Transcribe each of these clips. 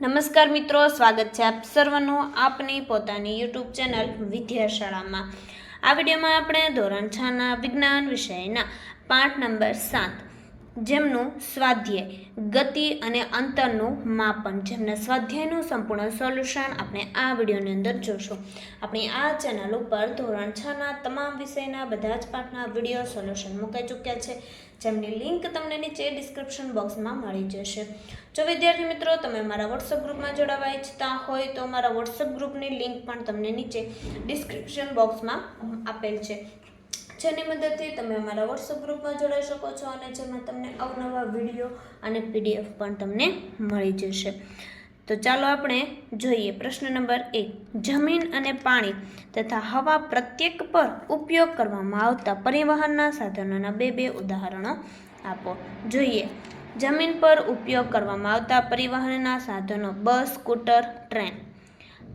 નમસ્કાર મિત્રો, સ્વાગત છે આપ સર્વનું આપની પોતાની યુટ્યુબ ચેનલ વિદ્યાશાળામાં. આ વિડીયોમાં આપણે ધોરણ છના વિજ્ઞાન વિષયના પાઠ નંબર સાત જેમનું સ્વાધ્યાય, ગતિ અને અંતરનું માપન. જેમના સ્વાધ્યાયનું સંપૂર્ણ સોલ્યુશન આપણે આ વિડીયોની અંદર જોશું. આપણી આ ચેનલ ઉપર ધોરણ છના તમામ વિષયના બધા જ પાઠના વીડિયો સોલ્યુશન મુકાઈ ચૂક્યા છે. જેમની લિંક તમને નીચે ડિસ્ક્રિપ્શન બોક્સમાં મળી જશે. જો વિદ્યાર્થી મિત્રો તમે મારા વોટ્સઅપ ગ્રુપમાં જોડાવા ઈચ્છતા હોય તો મારા વોટ્સઅપ ગ્રુપની લિંક પણ તમને નીચે ડિસ્ક્રિપ્શન બોક્સમાં આપેલ છે. જેની મદદથી તમે અમારા વોટ્સઅપ ગ્રુપમાં જોડાઈ શકો છો અને જેમાં તમને અવનવા વીડિયો અને પીડીએફ પણ તમને મળી જશે. તો ચાલો આપણે જોઈએ પ્રશ્ન નંબર એક. જમીન અને પાણી તથા હવા પ્રત્યેક પર ઉપયોગ કરવામાં આવતા પરિવહનના સાધનોના બે બે ઉદાહરણો આપો. જોઈએ. જમીન પર ઉપયોગ કરવામાં આવતા પરિવહનના સાધનો બસ, સ્કૂટર, ટ્રેન.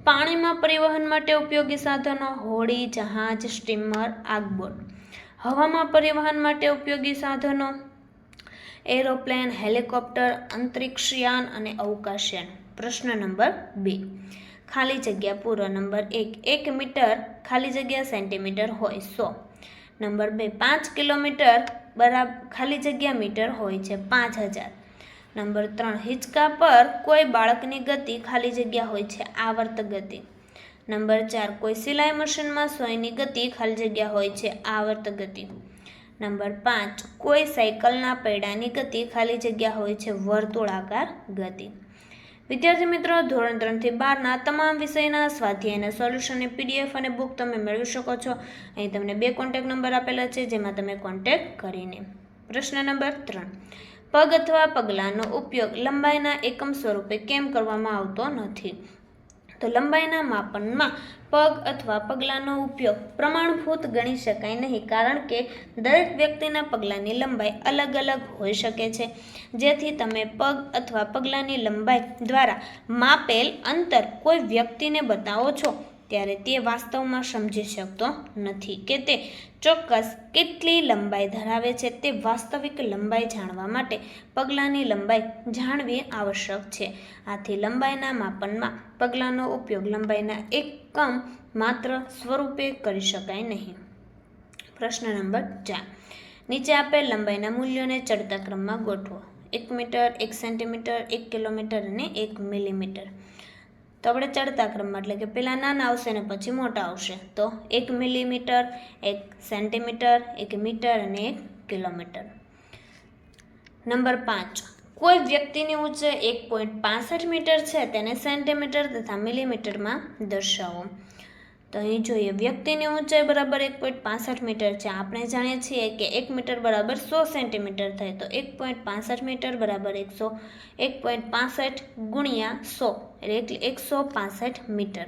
પાણીમાં પરિવહન માટે ઉપયોગી સાધનો હોડી, જહાજ, સ્ટીમર, આગબોટ. હવામાં પરિવહન માટે ઉપયોગી સાધનો, એરોપ્લેન, હેલિકોપ્ટર, અંતરિક્ષયાન અને અવકાશયાન. પ્રશ્ન નંબર બે. ખાલી જગ્યા પૂરો નંબર એક. એક મીટર ખાલી જગ્યા સેન્ટીમીટર હોય સો. નંબર બે. પાંચ કિલોમીટર બરાબર ખાલી જગ્યા મીટર હોય છે પાંચ હજાર. નંબર ત્રણ. હિંચકા પર કોઈ બાળકની ગતિ ખાલી જગ્યા હોય છે. આવર્ત ગતિ. નંબર ચાર, કોઈ સિલાઈ મશીનમાં સોયની ગતિ ખાલી જગ્યા હોય છે, આવર્ત ગતિ. નંબર પાંચ, કોઈ સાયકલના પૈડાની ગતિ ખાલી જગ્યા હોય છે, વર્તુળાકાર ગતિ. વિદ્યાર્થી મિત્રો, ધોરણ ત્રણથી બારના તમામ વિષયના સ્વાધ્યાયના સોલ્યુશનની પીડીએફ અને બુક તમે મેળવી શકો છો. અહીં તમને બે કોન્ટેક નંબર આપેલા છે, જેમાં તમે કોન્ટેક કરીને. પ્રશ્ન નંબર ત્રણ, પગ અથવા પગલાંનો ઉપયોગ લંબાઈના એકમ સ્વરૂપે કેમ કરવામાં આવતો નથી? તો લંબાઈના માપનમાં પગ અથવા પગલાંનો ઉપયોગ પ્રમાણભૂત ગણી શકાય નહીં, કારણ કે દરેક વ્યક્તિના પગલાંની લંબાઈ અલગ અલગ હોઈ શકે છે. જેથી તમે પગ અથવા પગલાંની લંબાઈ દ્વારા માપેલ અંતર કોઈ વ્યક્તિને બતાવો છો. ત્યારે તે વાસ્તવમાં સમજી શકતો નથી કે તે ચોક્કસ કેટલી લંબાઈ ધરાવે છે તે વાસ્તવિક લંબાઈ જાણવા માટે પગલાંની લંબાઈ જાણવી આવશ્યક છે. આથી લંબાઈના માપનમાં પગલાંનો ઉપયોગ લંબાઈના એકમ માત્ર સ્વરૂપે કરી શકાય નહીં. પ્રશ્ન નંબર ચાર. નીચે આપેલ લંબાઈના મૂલ્યોને ચડતા ક્રમમાં ગોઠવો. એક મીટર, એક સેન્ટીમીટર, એક કિલોમીટર અને એક મિલીમીટર. તો આપણે ચડતા ક્રમમાં, એટલે કે પહેલાં નાના આવશે ને પછી મોટા આવશે. તો એક મિલીમીટર, એક સેન્ટીમીટર, એક મીટર અને એક કિલોમીટર. નંબર પાંચ. કોઈ વ્યક્તિની ઊંચાઈ એક પોઈન્ટ પાસઠ મીટર છે, તેને સેન્ટીમીટર તથા મિલીમીટરમાં દર્શાવો. તો અહીં જોઈએ, વ્યક્તિની ઊંચાઈ બરાબર એક પોઈન્ટ પાસઠ મીટર છે. આપણે જાણીએ છીએ કે એક મીટર બરાબર સો સેન્ટીમીટર થાય, તો એક પોઈન્ટ પાસઠ મીટર બરાબર એકસો, એક પોઈન્ટ પાસઠ ગુણ્યા સો, એટલે એકસો પાસઠ મીટર.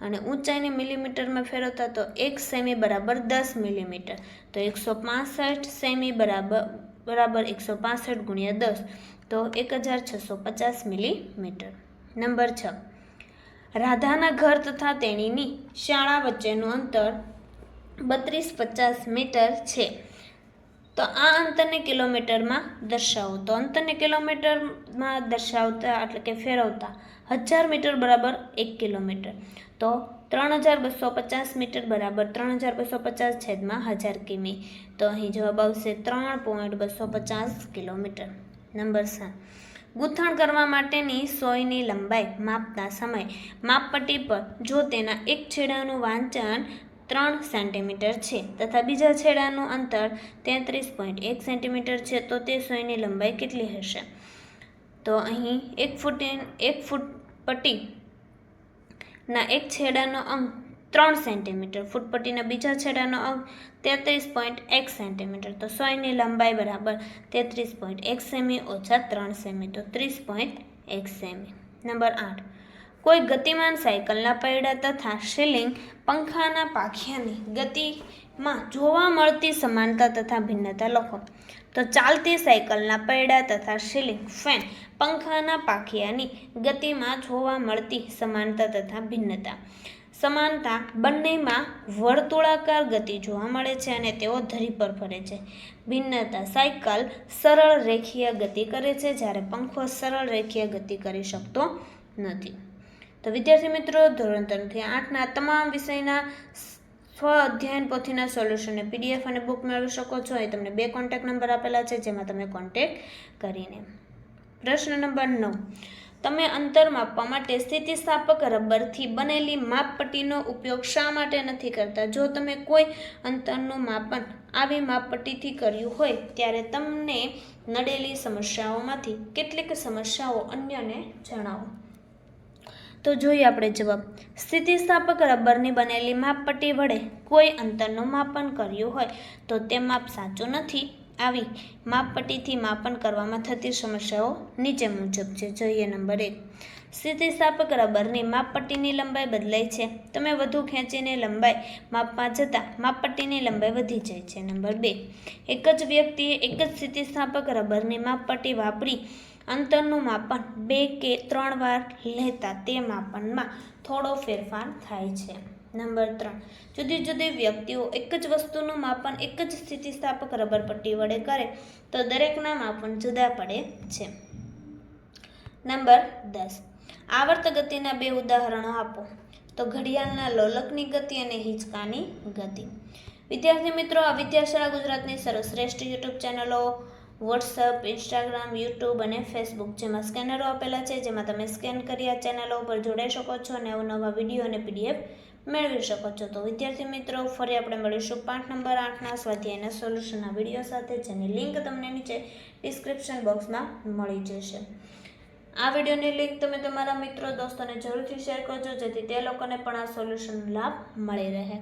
અને ઊંચાઈને મિલીમીટરમાં ફેરવતા તો એક સેમી બરાબર દસ મિલીમીટર, તો એકસો પાસઠ સેમી બરાબર બરાબર એકસો પાસઠ ગુણ્યા દસ, તો એક હજાર છસો પચાસ મિલીમીટર. નંબર છ. રાધાના ઘર તથા તેણીની શાળા વચ્ચેનું અંતર બત્રીસ પચાસ મીટર છે. તો આ અંતરને કિલોમીટરમાં દર્શાવો. તો અંતરને કિલોમીટરમાં દર્શાવતા એટલે કે ફેરવતા હજાર મીટર બરાબર એક કિલોમીટર. તો ત્રણ હજાર બસો પચાસ મીટર બરાબર ત્રણ હજાર બસો પચાસ છેદમાં હજાર કિમી. તો અહીં જવાબ આવશે ત્રણ પોઈન્ટ બસો પચાસ કિલોમીટર. નંબર સાત. ગૂંથણ કરવા માટેની સોયની લંબાઈ માપતા સમય માપપટ્ટી પર જો તેના એક છેડાનું વાંચન ત્રણ સેન્ટીમીટર છે તથા બીજા છેડાનું અંતર તેત્રીસ પોઈન્ટ એક સેન્ટીમીટર છે, તો તે સોયની લંબાઈ કેટલી હશે? તો અહીં એક ફૂટ એક ફૂટ પટ્ટીના એક છેડાનો અંક ત્રણ સેન્ટીમીટર, ફૂટપટ્ટીના બીજા છેડાનો અંક તેત્રીસ પોઈન્ટ એક સેન્ટીમીટર, તો સોયની લંબાઈ બરાબર તેત્રીસ પોઈન્ટ એક સેમી ઓછા ત્રણ સેમી, તો ત્રીસ પોઈન્ટ એક સેમી. નંબર આઠ. કોઈ ગતિમાન સાયકલના પૈડા તથા શિલિંગ પંખાના પાખિયાની ગતિમાં જોવા મળતી સમાનતા તથા ભિન્નતા લખો. તો ચાલતી સાયકલના પૈડા તથા શિલિંગ ફેન પંખાના પાખિયાની ગતિમાં જોવા મળતી સમાનતા તથા ભિન્નતા. સમાનતા બંનેમાં વર્તુળાકાર ગતિ જોવા મળે છે અને તેઓ ધરી પર ફરે છે. ભિન્નતા સાયકલ સરળ રેખીય ગતિ કરે છે જ્યારે પંખો સરળ રેખીય ગતિ કરી શકતો નથી. તો વિદ્યાર્થી મિત્રો, ધોરણ ત્રણથી આઠના તમામ વિષયના સ્વ અધ્યયન પોથીના સોલ્યુશનને પીડીએફ અને બુક મેળવી શકો છો. એ તમને બે કોન્ટેક્ટ નંબર આપેલા છે, જેમાં તમે કોન્ટેક્ટ કરીને. પ્રશ્ન નંબર નવ. તમે અંતર માપવા માટે સ્થિતિસ્થાપક રબરથી બનેલી માપપટ્ટીનો ઉપયોગ શા માટે નથી કરતા? જો તમે કોઈ અંતરનું માપન આવી માપપટ્ટીથી કર્યું હોય, ત્યારે તમને નડેલી સમસ્યાઓમાંથી કેટલીક સમસ્યાઓ અન્યને જણાવો. તો જોઈએ આપણે જવાબ. સ્થિતિસ્થાપક રબરની બનેલી માપપટ્ટી વડે કોઈ અંતરનું માપન કર્યું હોય, તો તે માપ સાચું નથી આવી માપપટ્ટીથી માપન કરવામાં થતી સમસ્યાઓ નીચે મુજબ છે. જોઈએ નંબર એક. સ્થિતિસ્થાપક રબરની માપપટ્ટીની લંબાઈ બદલાય છે. તમે વધુ ખેંચીને લંબાઈ માપવા જતાં માપપટ્ટીની લંબાઈ વધી જાય છે. નંબર બે. એક જ વ્યક્તિએ એક જ સ્થિતિસ્થાપક રબરની માપપટ્ટી વાપરી અંતરનું માપન બે કે ત્રણ વાર લેતા તે માપનમાં થોડો ફેરફાર થાય છે. નંબર ત્રણ. જુદી જુદી વ્યક્તિઓ એક જ વસ્તુનું માપન એક જ સ્થિતિસ્થાપક રબર પટ્ટી વડે કરે તો દરેકના માપન જુદા પડે છે. નંબર દસ. આવર્ત ગતિના બે ઉદાહરણો આપો. તો ઘડિયાળના લોલકની ગતિ અને હિંચકાની ગતિ. વિદ્યાર્થી મિત્રો, આ વિદ્યાશાળા ગુજરાતની સર્વશ્રેષ્ઠ યુટ્યુબ ચેનલો, વોટ્સઅપ, ઇન્સ્ટાગ્રામ, યુટ્યુબ અને ફેસબુક જેમાં સ્કેનરો આપેલા છે, જેમાં તમે સ્કેન કરી આ ચેનલો ઉપર જોડાઈ શકો છો અને અવનવા વીડિયો અને પીડીએફ મેળવી શકો છો. તો વિદ્યાર્થી મિત્રો, ફરી આપણે મળીશું પાઠ નંબર આઠના સ્વાધ્યાયના સોલ્યુશનના વીડિયો સાથે, જેની લિંક તમને નીચે ડિસ્ક્રિપ્શન બોક્સમાં મળી જશે. આ વિડીયોની લિંક તમે તમારા મિત્રો, દોસ્તોને જરૂરથી શેર કરજો, જેથી તે લોકોને પણ આ સોલ્યુશનનો લાભ મળી રહે.